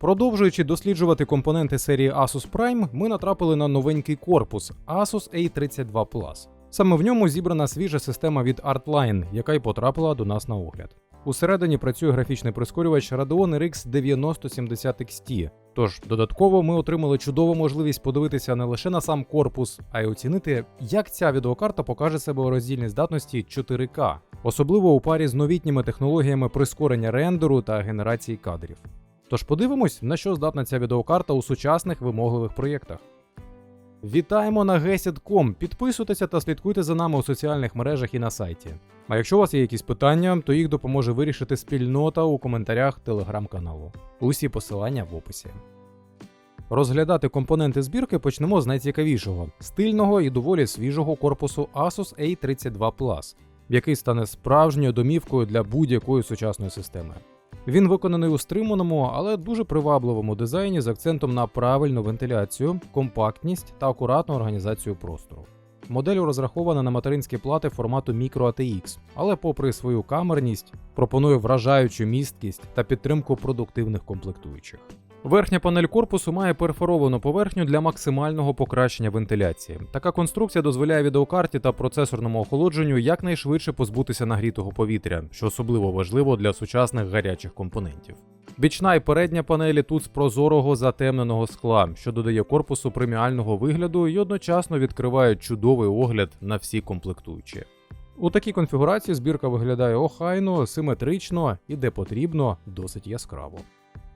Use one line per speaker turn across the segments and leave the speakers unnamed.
Продовжуючи досліджувати компоненти серії Asus Prime, ми натрапили на новенький корпус Asus A32 Plus. Саме в ньому зібрана свіжа система від Artline, яка й потрапила до нас на огляд. Усередині працює графічний прискорювач Radeon RX 9070 XT. Тож додатково ми отримали чудову можливість подивитися не лише на сам корпус, а й оцінити, як ця відеокарта покаже себе у роздільній здатності 4К, особливо у парі з новітніми технологіями прискорення рендеру та генерації кадрів. Тож подивимось, на що здатна ця відеокарта у сучасних вимогливих проєктах. Вітаємо на GESET.com, Підписуйтеся та слідкуйте за нами у соціальних мережах і на сайті. А якщо у вас є якісь питання, то їх допоможе вирішити спільнота у коментарях телеграм-каналу. Усі посилання в описі. Розглядати компоненти збірки почнемо з найцікавішого стильного і доволі свіжого корпусу Asus A32 Plus, який стане справжньою домівкою для будь-якої сучасної системи. Він виконаний у стриманому, але дуже привабливому дизайні з акцентом на правильну вентиляцію, компактність та акуратну організацію простору. Модель розрахована на материнські плати формату Micro ATX, але, попри свою камерність, пропонує вражаючу місткість та підтримку продуктивних комплектуючих. Верхня панель корпусу має перфоровану поверхню для максимального покращення вентиляції. Така конструкція дозволяє відеокарті та процесорному охолодженню якнайшвидше позбутися нагрітого повітря, що особливо важливо для сучасних гарячих компонентів. Бічна і передня панелі тут з прозорого затемненого скла, що додає корпусу преміального вигляду і одночасно відкриває чудовий огляд на всі комплектуючі. У такій конфігурації збірка виглядає охайно, симетрично і де потрібно, досить яскраво.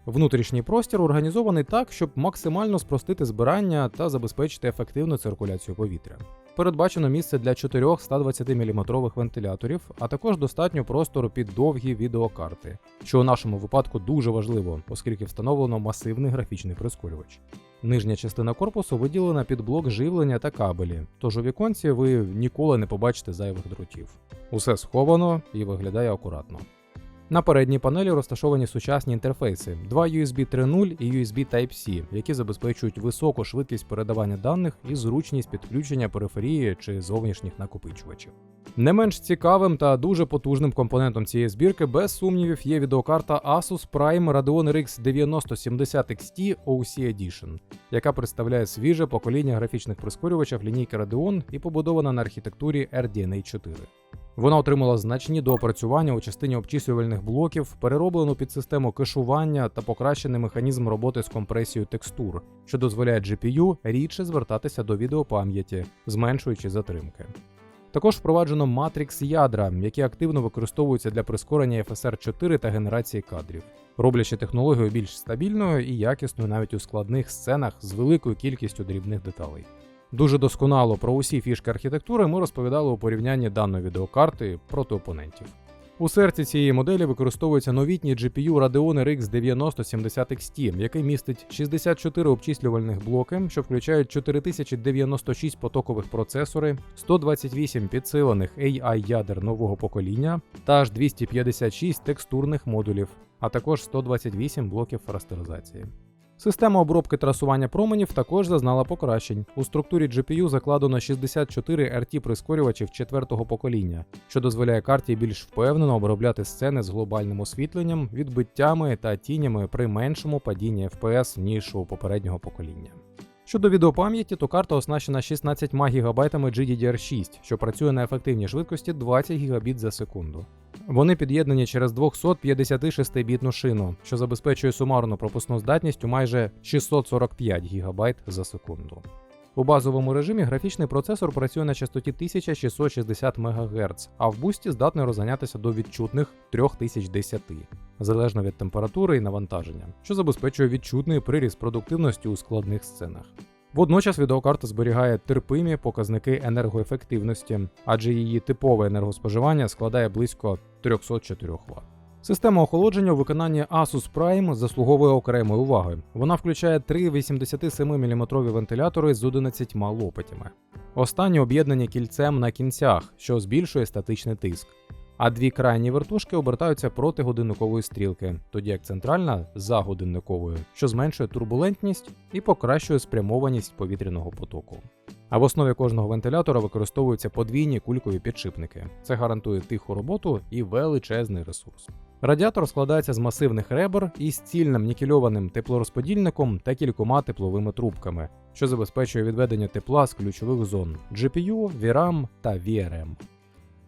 Внутрішній простір організований так, щоб максимально спростити збирання та забезпечити ефективну циркуляцію повітря. Передбачено місце для чотирьох 120 мм вентиляторів, а також достатньо простору під довгі відеокарти, що у нашому випадку дуже важливо, оскільки встановлено масивний графічний прискорювач. Нижня частина корпусу виділена під блок живлення та кабелі, тож у віконці ви ніколи не побачите зайвих дротів. Усе сховано і виглядає акуратно. На передній панелі розташовані сучасні інтерфейси: два USB 3.0 і USB Type-C, які забезпечують високу швидкість передавання даних і зручність підключення периферії чи зовнішніх накопичувачів. Не менш цікавим та дуже потужним компонентом цієї збірки, без сумнівів, є відеокарта Asus Prime Radeon RX 9070 XT OC Edition, яка представляє свіже покоління графічних прискорювачів лінійки Radeon і побудована на архітектурі RDNA 4. Вона отримала значні доопрацювання у частині обчислювальних блоків, перероблену під систему кешування та покращений механізм роботи з компресією текстур, що дозволяє GPU рідше звертатися до відеопам'яті, зменшуючи затримки. Також впроваджено матрикс ядра, які активно використовуються для прискорення FSR 4 та генерації кадрів, роблячи технологію більш стабільною і якісною навіть у складних сценах з великою кількістю дрібних деталей. Дуже досконало про усі фішки архітектури ми розповідали у порівнянні даної відеокарти проти опонентів. У серці цієї моделі використовується новітній GPU Radeon RX 9070 XT, який містить 64 обчислювальних блоки, що включають 4096 потокових процесори, 128 підсилених AI ядер нового покоління та аж 256 текстурних модулів, а також 128 блоків растеризації. Система обробки трасування променів також зазнала покращень. У структурі GPU закладено 64 RT прискорювачів четвертого покоління, що дозволяє карті більш впевнено обробляти сцени з глобальним освітленням, відбиттями та тінями при меншому падінні FPS, ніж у попереднього покоління. Щодо відеопам'яті, то карта оснащена 16 ГБ GDDR6, що працює на ефективній швидкості 20 ГБ за секунду. Вони під'єднані через 256-бітну шину, що забезпечує сумарну пропускну здатність у майже 645 ГБ за секунду. У базовому режимі графічний процесор працює на частоті 1660 МГц, а в бусті здатний розганятися до відчутних 3010, залежно від температури і навантаження, що забезпечує відчутний приріст продуктивності у складних сценах. Водночас відеокарта зберігає терпимі показники енергоефективності, адже її типове енергоспоживання складає близько 304 Вт. Система охолодження у виконанні Asus Prime заслуговує окремої уваги. Вона включає три 87-мм вентилятори з 11 лопатями. Останні об'єднані кільцем на кінцях, що збільшує статичний тиск. А дві крайні вертушки обертаються проти годинникової стрілки, тоді як центральна за годинниковою, що зменшує турбулентність і покращує спрямованість повітряного потоку. А в основі кожного вентилятора використовуються подвійні кулькові підшипники. Це гарантує тиху роботу і величезний ресурс. Радіатор складається з масивних ребер із цільним нікельованим теплорозподільником та кількома тепловими трубками, що забезпечує відведення тепла з ключових зон GPU, VRAM та VRM.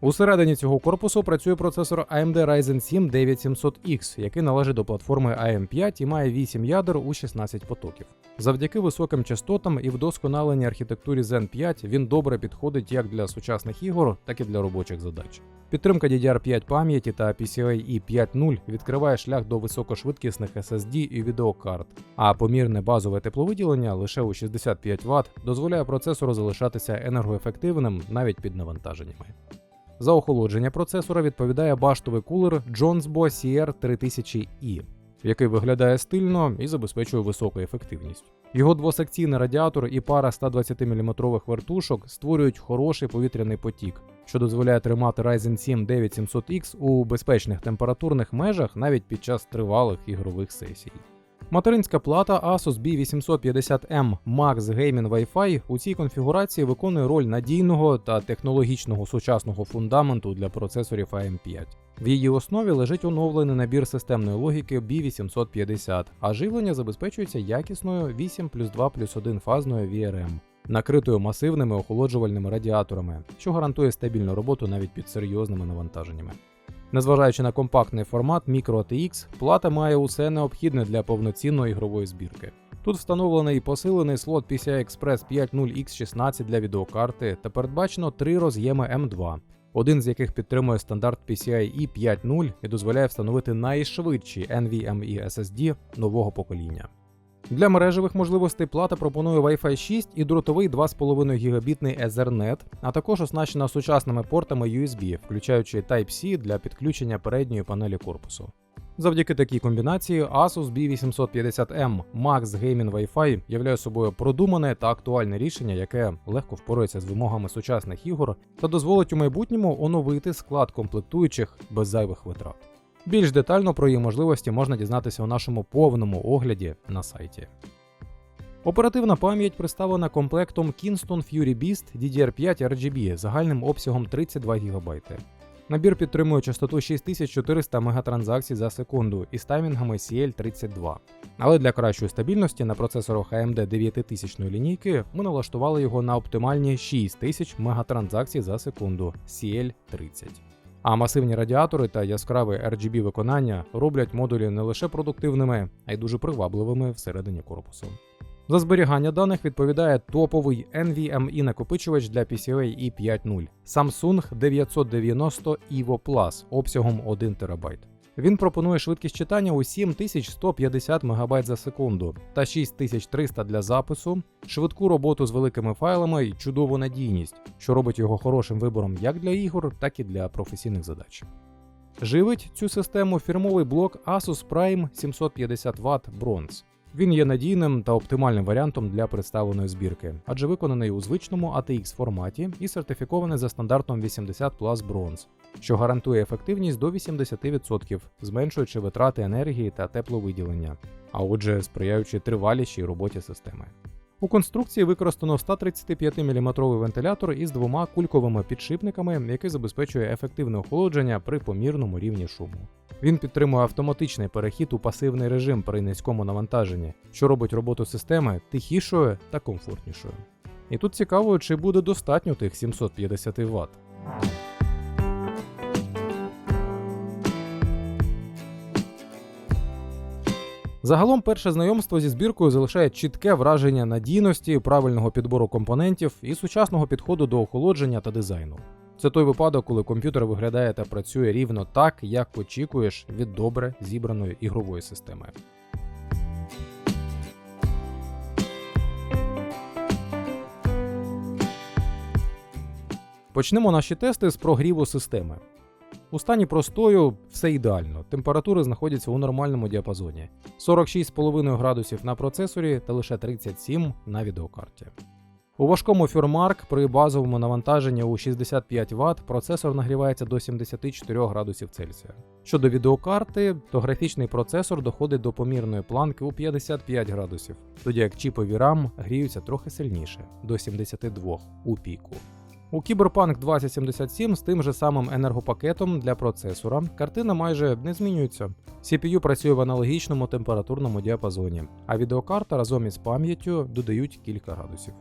Усередині цього корпусу працює процесор AMD Ryzen 7 9700X, який належить до платформи AM5 і має 8 ядер у 16 потоків. Завдяки високим частотам і вдосконаленій архітектурі Zen 5 він добре підходить як для сучасних ігор, так і для робочих задач. Підтримка DDR5 пам'яті та PCIe 5.0 відкриває шлях до високошвидкісних SSD і відеокарт, а помірне базове тепловиділення лише у 65 Вт дозволяє процесору залишатися енергоефективним навіть під навантаженнями. За охолодження процесора відповідає баштовий кулер Jonesbo CR3000E, який виглядає стильно і забезпечує високу ефективність. Його двосекційний радіатор і пара 120 мм вертушок створюють хороший повітряний потік, що дозволяє тримати Ryzen 7 9700X у безпечних температурних межах навіть під час тривалих ігрових сесій. Материнська плата Asus B850M Max Gaming Wi-Fi у цій конфігурації виконує роль надійного та технологічного сучасного фундаменту для процесорів AM5. В її основі лежить оновлений набір системної логіки B850, а живлення забезпечується якісною 8 плюс 2 плюс 1 фазною VRM, накритою масивними охолоджувальними радіаторами, що гарантує стабільну роботу навіть під серйозними навантаженнями. Незважаючи на компактний формат Micro ATX, плата має усе необхідне для повноцінної ігрової збірки. Тут встановлений і посилений слот PCI Express 50X16 для відеокарти та передбачено три роз'єми M2, один з яких підтримує стандарт PCIe 5.0 і дозволяє встановити найшвидші NVMe SSD нового покоління. Для мережевих можливостей плата пропонує Wi-Fi 6 і дротовий 2,5 гігабітний Ethernet, а також оснащена сучасними портами USB, включаючи Type-C для підключення передньої панелі корпусу. Завдяки такій комбінації Asus B850M Max Gaming Wi-Fi являє собою продумане та актуальне рішення, яке легко впорається з вимогами сучасних ігор та дозволить у майбутньому оновити склад комплектуючих без зайвих витрат. Більш детально про її можливості можна дізнатися у нашому повному огляді на сайті. Оперативна пам'ять представлена комплектом Kingston Fury Beast DDR5 RGB загальним обсягом 32 ГБ. Набір підтримує частоту 6400 мегатранзакцій за секунду із таймінгами CL32. Але для кращої стабільності на процесорах AMD 9000 лінійки ми налаштували його на оптимальні 6000 мегатранзакцій за секунду CL30. А масивні радіатори та яскраве RGB виконання роблять модулі не лише продуктивними, а й дуже привабливими всередині корпусу. За зберігання даних відповідає топовий NVMe накопичувач для PCIe 5.0 Samsung 990 EVO Plus обсягом 1 ТБ. Він пропонує швидкість читання у 7150 МБ за секунду та 6300 для запису, швидку роботу з великими файлами і чудову надійність, що робить його хорошим вибором як для ігор, так і для професійних задач. Живить цю систему фірмовий блок Asus Prime 750 Вт Bronze. Він є надійним та оптимальним варіантом для представленої збірки, адже виконаний у звичному ATX форматі і сертифікований за стандартом 80 Plus Bronze, що гарантує ефективність до 80%, зменшуючи витрати енергії та тепловиділення, а отже, сприяючи тривалішій роботі системи. У конструкції використано 135 мм вентилятор із двома кульковими підшипниками, який забезпечує ефективне охолодження при помірному рівні шуму. Він підтримує автоматичний перехід у пасивний режим при низькому навантаженні, що робить роботу системи тихішою та комфортнішою. І тут цікаво, чи буде достатньо тих 750 Вт. Загалом перше знайомство зі збіркою залишає чітке враження надійності, правильного підбору компонентів і сучасного підходу до охолодження та дизайну. Це той випадок, коли комп'ютер виглядає та працює рівно так, як очікуєш від добре зібраної ігрової системи. Почнемо наші тести з прогріву системи. У стані простою все ідеально. Температури знаходяться у нормальному діапазоні: 46,5 градусів на процесорі та лише 37 на відеокарті. У важкому Фюрмарк при базовому навантаженні у 65 Вт процесор нагрівається до 74 градусів Цельсія. Щодо відеокарти, то графічний процесор доходить до помірної планки у 55 градусів, тоді як чіпові RAM гріються трохи сильніше до 72 у піку. У Cyberpunk 2077 з тим же самим енергопакетом для процесора картина майже не змінюється. CPU працює в аналогічному температурному діапазоні, а відеокарта разом із пам'яттю додають кілька градусів.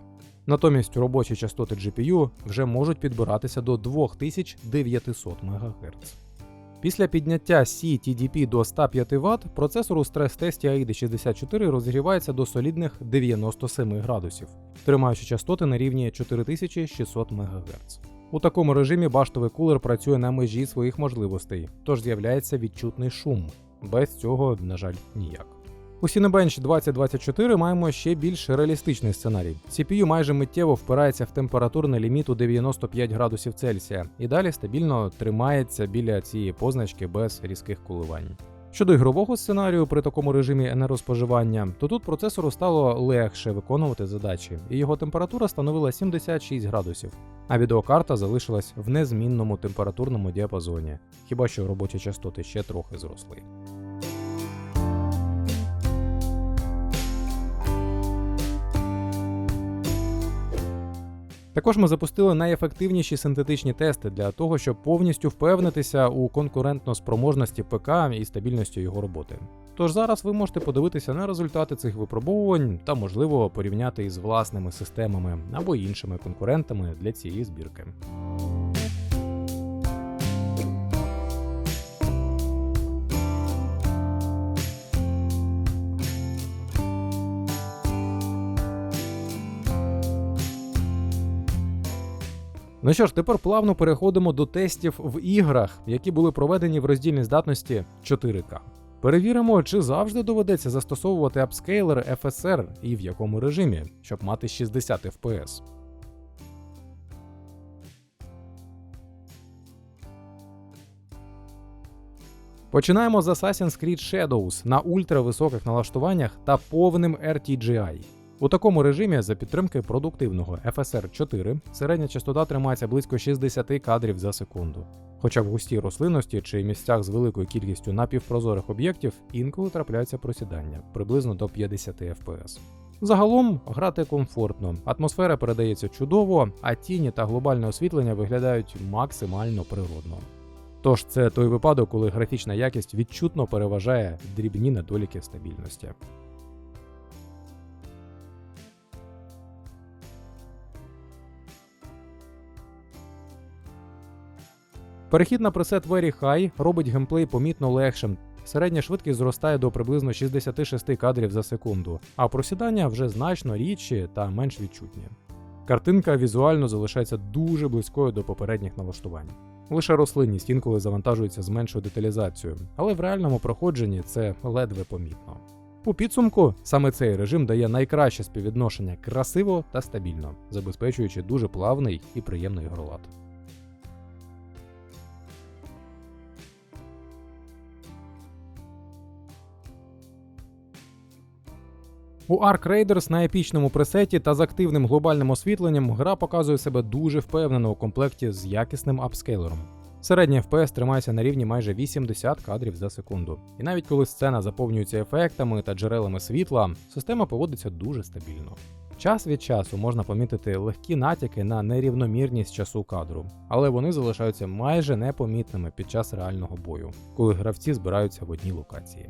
Натомість робочі частоти GPU вже можуть підбиратися до 2900 МГц. Після підняття CTDP до 105 Вт процесор у стрес-тесті AIDA 64 розігрівається до солідних 97 градусів, тримаючи частоти на рівні 4600 МГц. У такому режимі баштовий кулер працює на межі своїх можливостей, тож з'являється відчутний шум. Без цього, на жаль, ніяк. У Cinebench 2024 маємо ще більш реалістичний сценарій. CPU майже миттєво впирається в температурний ліміт у 95 градусів Цельсія і далі стабільно тримається біля цієї позначки без різких коливань. Щодо ігрового сценарію при такому режимі енергоспоживання, то тут процесору стало легше виконувати задачі, і його температура становила 76 градусів, а відеокарта залишилась в незмінному температурному діапазоні, хіба що робочі частоти ще трохи зросли. Також ми запустили найефективніші синтетичні тести для того, щоб повністю впевнитися у конкурентноспроможності ПК і стабільності його роботи. Тож зараз ви можете подивитися на результати цих випробовувань та, можливо, порівняти із власними системами або іншими конкурентами для цієї збірки. Ну що ж, тепер плавно переходимо до тестів в іграх, які були проведені в роздільній здатності 4К. Перевіримо, чи завжди доведеться застосовувати апскейлер FSR і в якому режимі, щоб мати 60 FPS. Починаємо з Assassin's Creed Shadows на ультрависоких налаштуваннях та повним RTGI. У такому режимі за підтримки продуктивного FSR 4 середня частота тримається близько 60 кадрів за секунду. Хоча в густій рослинності чи місцях з великою кількістю напівпрозорих об'єктів інколи трапляються просідання приблизно до 50 FPS. Загалом грати комфортно, атмосфера передається чудово, а тіні та глобальне освітлення виглядають максимально природно. Тож це той випадок, коли графічна якість відчутно переважає дрібні недоліки стабільності. Перехід на пресет Very High робить геймплей помітно легшим. Середня швидкість зростає до приблизно 66 кадрів за секунду, а просідання вже значно рідші та менш відчутні. Картинка візуально залишається дуже близькою до попередніх налаштувань. Лише рослинність інколи завантажується з меншою деталізацією, але в реальному проходженні це ледве помітно. У підсумку саме цей режим дає найкраще співвідношення красиво та стабільно, забезпечуючи дуже плавний і приємний ігролад. У Ark Raiders на епічному пресеті та з активним глобальним освітленням гра показує себе дуже впевнено у комплекті з якісним апскейлером. Середній FPS тримається на рівні майже 80 кадрів за секунду. І навіть коли сцена заповнюється ефектами та джерелами світла, система поводиться дуже стабільно. Час від часу можна помітити легкі натяки на нерівномірність часу кадру, але вони залишаються майже непомітними під час реального бою, коли гравці збираються в одній локації.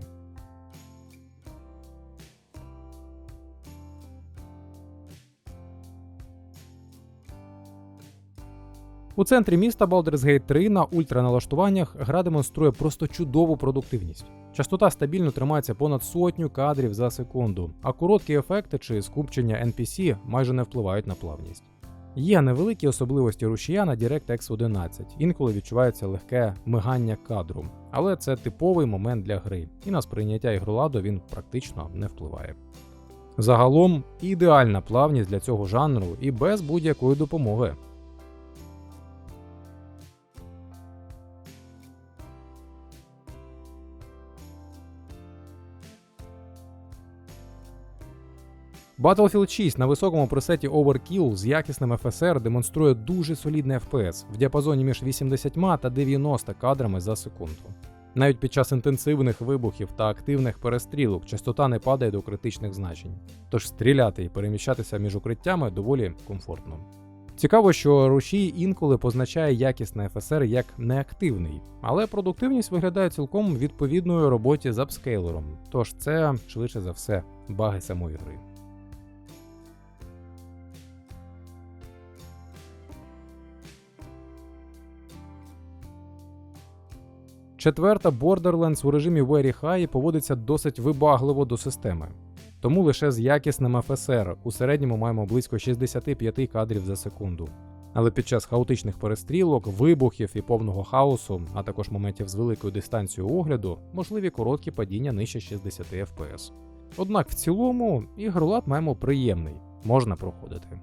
У центрі міста Baldur's Gate 3 на ультраналаштуваннях гра демонструє просто чудову продуктивність. Частота стабільно тримається понад сотню кадрів за секунду, а короткі ефекти чи скупчення NPC майже не впливають на плавність. Є невеликі особливості рушія на DirectX 11, інколи відчувається легке мигання кадру, але це типовий момент для гри, і на сприйняття ігроладу він практично не впливає. Загалом ідеальна плавність для цього жанру і без будь-якої допомоги. Battlefield 6 на високому пресеті Overkill з якісним FSR демонструє дуже солідний FPS в діапазоні між 80 та 90 кадрами за секунду. Навіть під час інтенсивних вибухів та активних перестрілок частота не падає до критичних значень, тож стріляти і переміщатися між укриттями доволі комфортно. Цікаво, що рушій інколи позначає якісний FSR як неактивний, але продуктивність виглядає цілком відповідною роботі з апскейлером, тож це швидше за все баги самої гри. Четверта Borderlands у режимі Very High поводиться досить вибагливо до системи. Тому лише з якісним FSR у середньому маємо близько 65 кадрів за секунду. Але під час хаотичних перестрілок, вибухів і повного хаосу, а також моментів з великою дистанцією огляду, можливі короткі падіння нижче 60 FPS. Однак в цілому ігролад маємо приємний, можна проходити.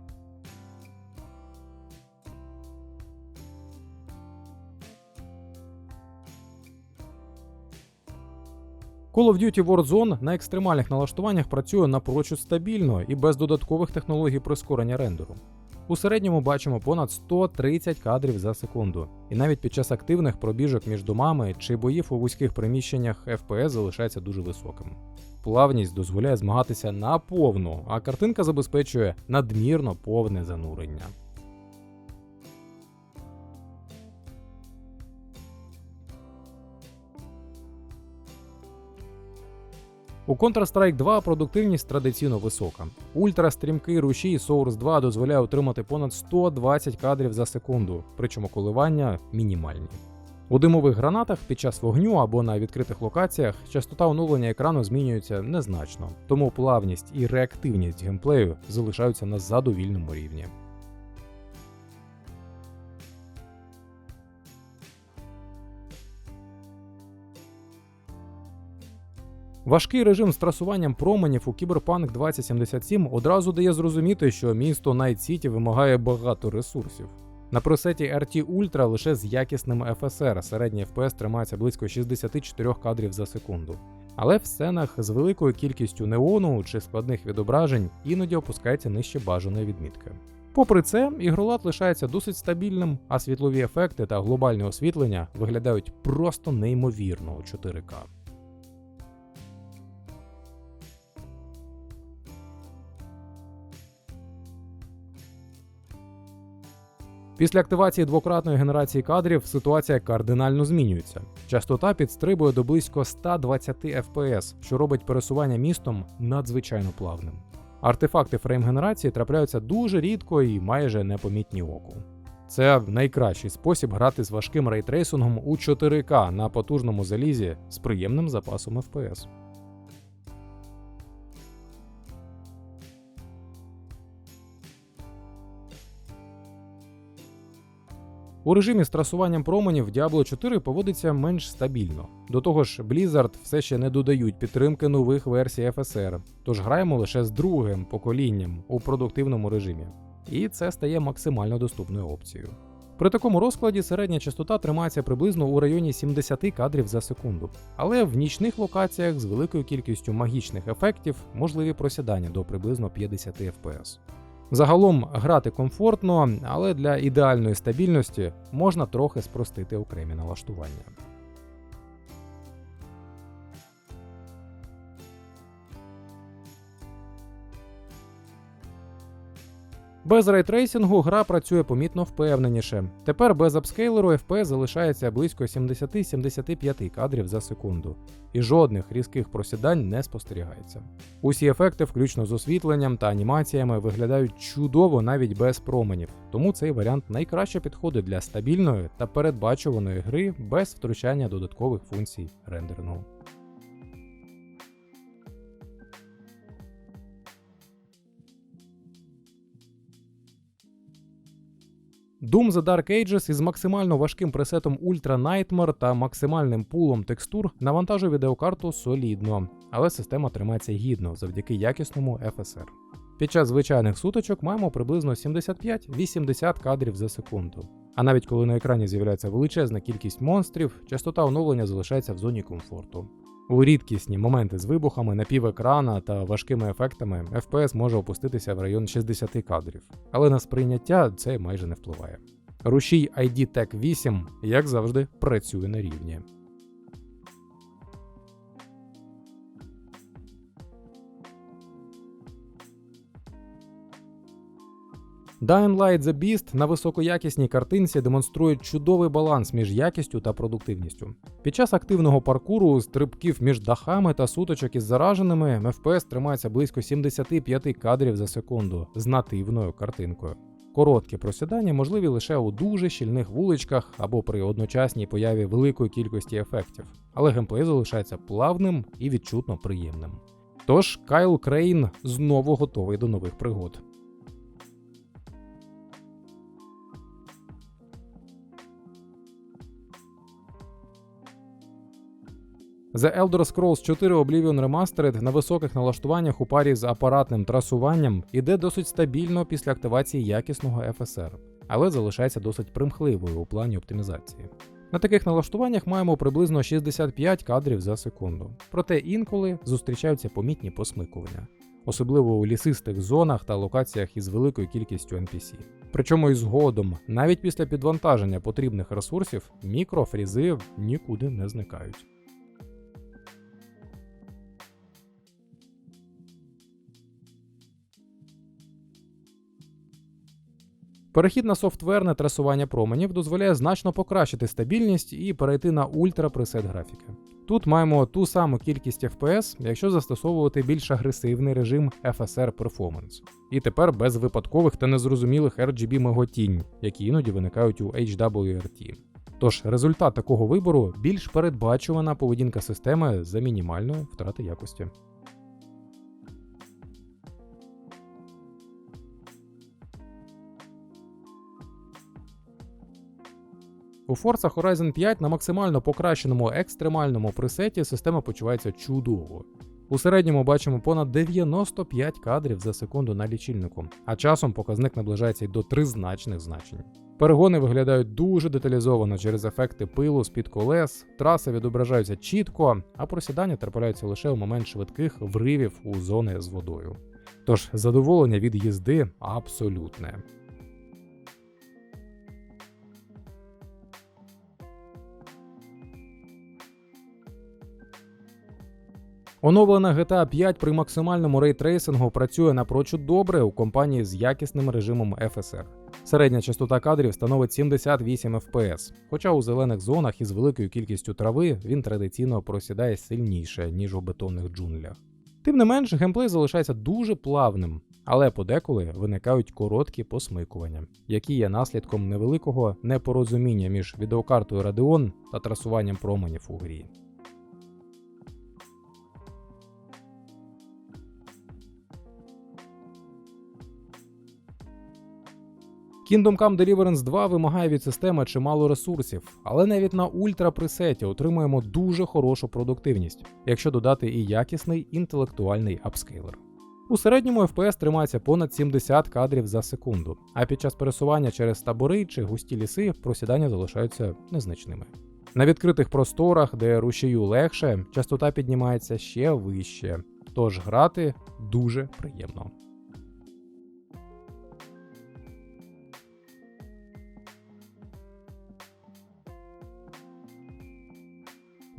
Call of Duty Warzone на екстремальних налаштуваннях працює напрочуд стабільно і без додаткових технологій прискорення рендеру. У середньому бачимо понад 130 кадрів за секунду, і навіть під час активних пробіжок між домами чи боїв у вузьких приміщеннях FPS залишається дуже високим. Плавність дозволяє змагатися на повну, а картинка забезпечує надмірно повне занурення. У Counter-Strike 2 продуктивність традиційно висока. Ультрастрімкий рушій Source 2 дозволяє отримати понад 120 кадрів за секунду, причому коливання мінімальні. У димових гранатах під час вогню або на відкритих локаціях частота оновлення екрану змінюється незначно, тому плавність і реактивність геймплею залишаються на задовільному рівні. Важкий режим з трасуванням променів у Cyberpunk 2077 одразу дає зрозуміти, що місто Night City вимагає багато ресурсів. На пресеті RT Ultra лише з якісним FSR середній FPS тримається близько 64 кадрів за секунду. Але в сценах з великою кількістю неону чи складних відображень іноді опускається нижче бажаної відмітки. Попри це, ігролад лишається досить стабільним, а світлові ефекти та глобальне освітлення виглядають просто неймовірно у 4К. Після активації двократної генерації кадрів ситуація кардинально змінюється. Частота підстрибує до близько 120 FPS, що робить пересування містом надзвичайно плавним. Артефакти фрейм-генерації трапляються дуже рідко і майже непомітні оку. Це найкращий спосіб грати з важким рейтрейсингом у 4К на потужному залізі з приємним запасом FPS. У режимі з трасуванням променів Diablo 4 поводиться менш стабільно. До того ж, Blizzard все ще не додають підтримки нових версій FSR, тож граємо лише з другим поколінням у продуктивному режимі. І це стає максимально доступною опцією. При такому розкладі середня частота тримається приблизно у районі 70 кадрів за секунду, але в нічних локаціях з великою кількістю магічних ефектів можливі просідання до приблизно 50 FPS. Загалом грати комфортно, але для ідеальної стабільності можна трохи спростити окремі налаштування. Без рейтрейсингу гра працює помітно впевненіше. Тепер без апскейлеру FPS залишається близько 70-75 кадрів за секунду, і жодних різких просідань не спостерігається. Усі ефекти, включно з освітленням та анімаціями, виглядають чудово навіть без променів, тому цей варіант найкраще підходить для стабільної та передбачуваної гри без втручання додаткових функцій рендерингу. Doom The Dark Ages із максимально важким пресетом Ultra Nightmare та максимальним пулом текстур навантажує відеокарту солідно, але система тримається гідно завдяки якісному FSR. Під час звичайних суточок маємо приблизно 75-80 кадрів за секунду. А навіть коли на екрані з'являється величезна кількість монстрів, частота оновлення залишається в зоні комфорту. У рідкісні моменти з вибухами, напівекрана та важкими ефектами FPS може опуститися в район 60 кадрів, але на сприйняття це майже не впливає. Рушій ID Tech 8, як завжди, працює на рівні. Dying Light The Beast на високоякісній картинці демонструє чудовий баланс між якістю та продуктивністю. Під час активного паркуру, стрибків між дахами та суточок із зараженими, FPS тримається близько 75 кадрів за секунду з нативною картинкою. Короткі просідання можливі лише у дуже щільних вуличках або при одночасній появі великої кількості ефектів, але геймплей залишається плавним і відчутно приємним. Тож Кайл Крейн знову готовий до нових пригод. The Elder Scrolls 4 Oblivion Remastered на високих налаштуваннях у парі з апаратним трасуванням іде досить стабільно після активації якісного FSR, але залишається досить примхливою у плані оптимізації. На таких налаштуваннях маємо приблизно 65 кадрів за секунду, проте інколи зустрічаються помітні посмикування, особливо у лісистих зонах та локаціях із великою кількістю NPC. Причому і згодом, навіть після підвантаження потрібних ресурсів, мікрофрізи нікуди не зникають. Перехід на софтверне трасування променів дозволяє значно покращити стабільність і перейти на ультрапресет графіки. Тут маємо ту саму кількість FPS, якщо застосовувати більш агресивний режим FSR Performance. І тепер без випадкових та незрозумілих RGB миготінь, які іноді виникають у HWRT. Тож результат такого вибору більш передбачувана поведінка системи за мінімальної втрати якості. У Forza Horizon 5 на максимально покращеному екстремальному пресеті система почувається чудово. У середньому бачимо понад 95 кадрів за секунду на лічильнику, а часом показник наближається й до тризначних значень. Перегони виглядають дуже деталізовано через ефекти пилу з-під колес, траси відображаються чітко, а просідання трапляються лише у момент швидких вривів у зони з водою. Тож задоволення від їзди абсолютне. Оновлена GTA 5 при максимальному рейтрейсингу працює напрочуд добре у компанії з якісним режимом FSR. Середня частота кадрів становить 78 FPS, хоча у зелених зонах із великою кількістю трави він традиційно просідає сильніше, ніж у бетонних джунглях. Тим не менш, геймплей залишається дуже плавним, але подеколи виникають короткі посмикування, які є наслідком невеликого непорозуміння між відеокартою Radeon та трасуванням променів у грі. Kingdom Come Deliverance 2 вимагає від системи чимало ресурсів, але навіть на ультрапресеті отримуємо дуже хорошу продуктивність, якщо додати і якісний інтелектуальний апскейлер. У середньому FPS тримається понад 70 кадрів за секунду, а під час пересування через табори чи густі ліси просідання залишаються незначними. На відкритих просторах, де рушію легше, частота піднімається ще вище, тож грати дуже приємно.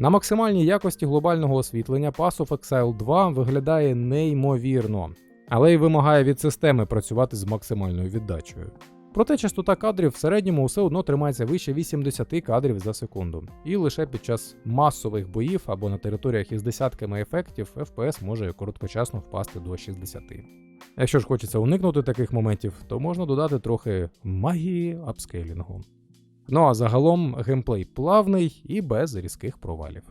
На максимальній якості глобального освітлення Pass of Exile 2 виглядає неймовірно, але й вимагає від системи працювати з максимальною віддачею. Проте частота кадрів в середньому все одно тримається вище 80 кадрів за секунду, і лише під час масових боїв або на територіях із десятками ефектів FPS може короткочасно впасти до 60. Якщо ж хочеться уникнути таких моментів, то можна додати трохи магії апскейлінгу. Ну а загалом геймплей плавний і без різких провалів.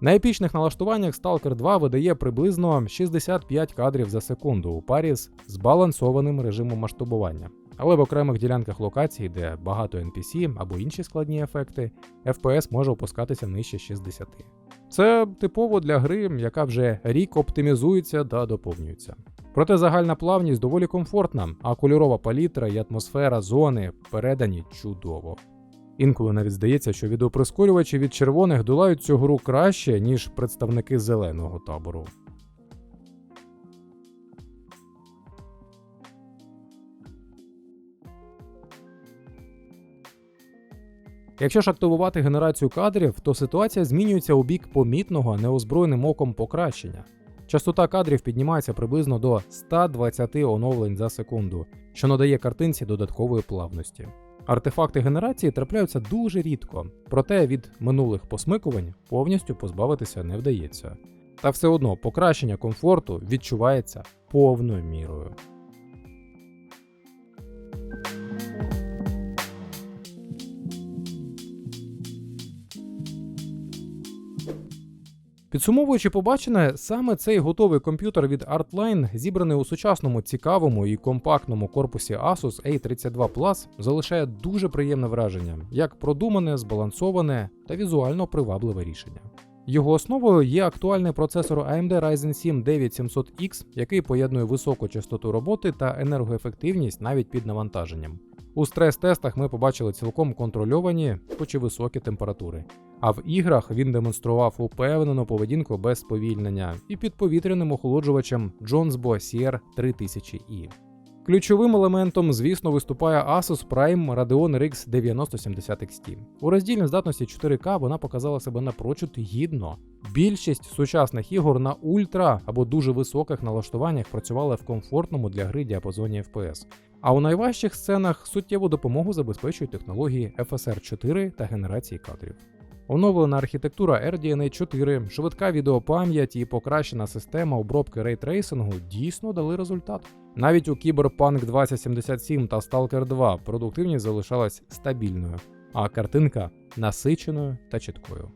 На епічних налаштуваннях Stalker 2 видає приблизно 65 кадрів за секунду у парі з збалансованим режимом масштабування. Але в окремих ділянках локацій, де багато NPC або інші складні ефекти, FPS може опускатися нижче 60. Це типово для гри, яка вже рік оптимізується та доповнюється. Проте загальна плавність доволі комфортна, а кольорова палітра і атмосфера зони передані чудово. Інколи навіть здається, що відеоприскорювачі від червоних долають цю гру краще, ніж представники зеленого табору. Якщо ж активувати генерацію кадрів, то ситуація змінюється у бік помітного неозброєним оком покращення. Частота кадрів піднімається приблизно до 120 оновлень за секунду, що надає картинці додаткової плавності. Артефакти генерації трапляються дуже рідко, проте від минулих посмикувань повністю позбавитися не вдається. Та все одно покращення комфорту відчувається повною мірою. Підсумовуючи побачене, саме цей готовий комп'ютер від Artline, зібраний у сучасному, цікавому і компактному корпусі Asus A32 Plus, залишає дуже приємне враження, як продумане, збалансоване та візуально привабливе рішення. Його основою є актуальний процесор AMD Ryzen 7 9700X, який поєднує високу частоту роботи та енергоефективність навіть під навантаженням. У стрес-тестах ми побачили цілком контрольовані, хоч і високі температури. А в іграх він демонстрував упевнену поведінку без сповільнення і під повітряним охолоджувачем Jonesbo CR 3000i. Ключовим елементом, звісно, виступає Asus Prime Radeon RX 9070 XT. У роздільній здатності 4К вона показала себе напрочуд гідно. Більшість сучасних ігор на ультра або дуже високих налаштуваннях працювали в комфортному для гри діапазоні FPS. А у найважчих сценах суттєву допомогу забезпечують технології FSR 4 та генерації кадрів. Оновлена архітектура RDNA 4, швидка відеопам'ять і покращена система обробки рейтрейсингу дійсно дали результат. Навіть у Cyberpunk 2077 та Stalker 2 продуктивність залишалась стабільною, а картинка насиченою та чіткою.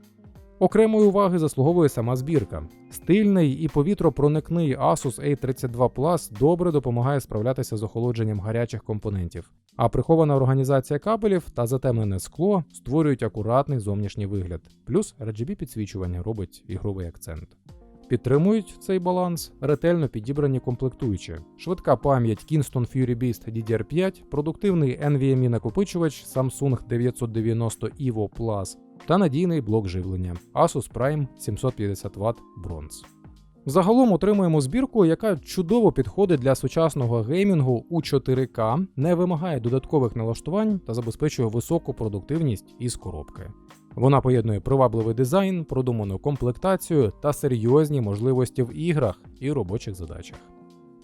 Окремої уваги заслуговує сама збірка. Стильний і повітропроникний Asus A32 Plus добре допомагає справлятися з охолодженням гарячих компонентів, а прихована організація кабелів та затемнене скло створюють акуратний зовнішній вигляд, плюс RGB підсвічування робить ігровий акцент. Підтримують цей баланс ретельно підібрані комплектуючі, швидка пам'ять Kingston Fury Beast DDR5, продуктивний NVMe накопичувач Samsung 990 EVO Plus та надійний блок живлення Asus Prime 750 Вт Bronze. Загалом отримуємо збірку, яка чудово підходить для сучасного геймінгу у 4К, не вимагає додаткових налаштувань та забезпечує високу продуктивність із коробки. Вона поєднує привабливий дизайн, продуману комплектацію та серйозні можливості в іграх і робочих задачах.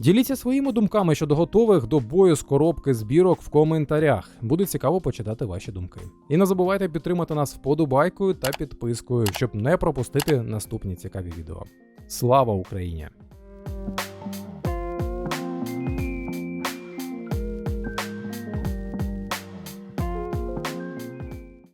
Діліться своїми думками щодо готових до бою з коробки збірок в коментарях. Буде цікаво почитати ваші думки. І не забувайте підтримати нас вподобайкою та підпискою, щоб не пропустити наступні цікаві відео. Слава Україні!